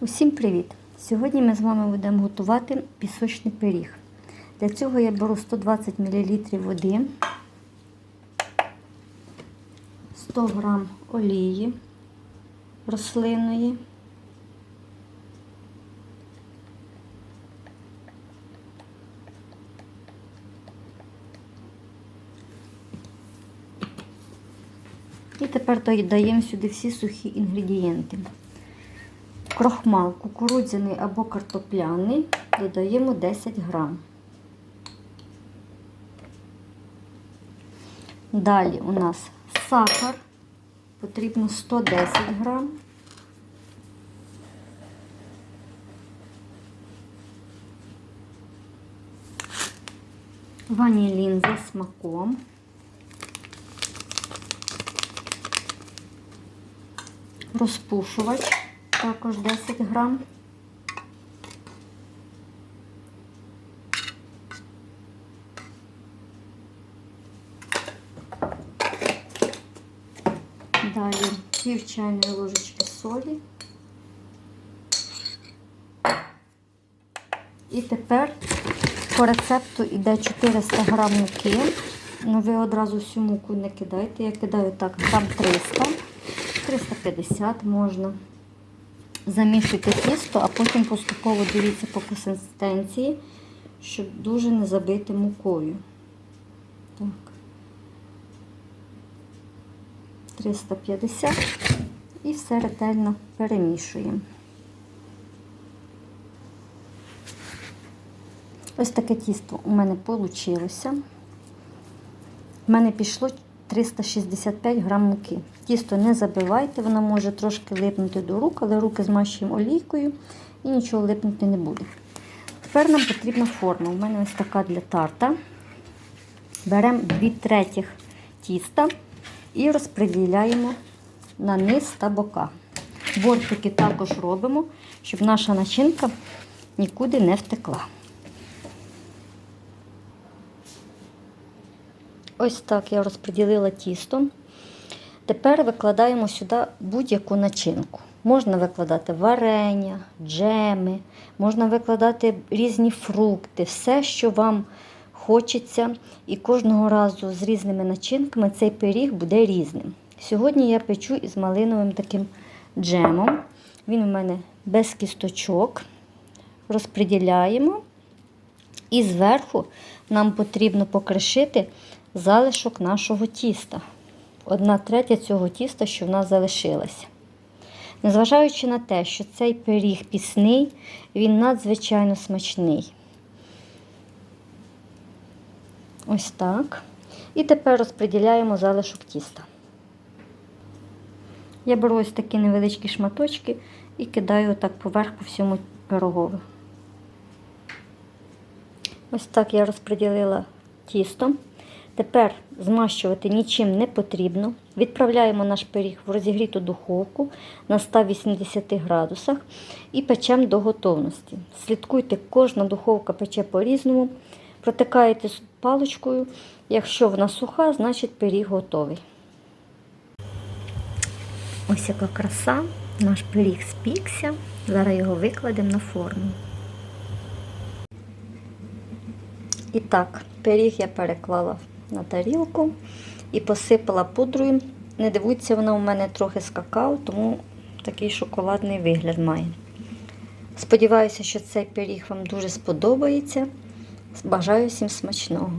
Усім привіт! Сьогодні ми з вами будемо готувати пісочний пиріг. Для цього я беру 120 мл води, 100 г олії рослинної, і тепер додаємо сюди всі сухі інгредієнти. Крохмал кукурудзяний або картопляний додаємо 10 грам. Далі у нас сахар, потрібно 110 грам. Ванілін за смаком. Розпушувач також 10 грам. Далі пів чайної ложечки солі. І тепер по рецепту йде 400 грам муки. Ну ви одразу всю муку не кидайте. Я кидаю так грам 300, 350 можна. Замішуйте тісто, а потім поступово дивіться по консистенції, щоб дуже не забити мукою. Так. 350 і все ретельно перемішуємо. Ось таке тісто у мене вийшло. У мене пішло 365 грам муки. Тісто не забивайте, воно може трошки липнути до рук, але руки змащуємо олійкою і нічого липнути не буде. Тепер нам потрібна форма. У мене ось така для тарта. Беремо 2 третіх тіста і розподіляємо на низ та бока. Бортики також робимо, щоб наша начинка нікуди не втекла. Ось так я розподілила тісто. Тепер викладаємо сюди будь-яку начинку. Можна викладати варення, джеми, можна викладати різні фрукти, все, що вам хочеться. І кожного разу з різними начинками цей пиріг буде різним. Сьогодні я печу із малиновим таким джемом. Він у мене без кісточок. Розподіляємо. І зверху нам потрібно покришити залишок нашого тіста. Одна третя цього тіста, що в нас залишилася. Незважаючи на те, що цей пиріг пісний, він надзвичайно смачний. Ось так. І тепер розподіляємо залишок тіста. Я беру ось такі невеличкі шматочки і кидаю так поверх по всьому пирогову. Ось так я розподілила тісто. Тепер змащувати нічим не потрібно. Відправляємо наш пиріг в розігріту духовку на 180 градусах і печемо до готовності. Слідкуйте, кожна духовка пече по-різному. Протикаєте паличкою. Якщо вона суха, значить пиріг готовий. Ось яка краса. Наш пиріг спікся. Зараз його викладемо на форму. І так, пиріг я переклала на тарілку і посипала пудрою. Не дивуться, вона у мене трохи з какао, тому такий шоколадний вигляд має. Сподіваюся, що цей пиріг вам дуже сподобається. Бажаю всім смачного!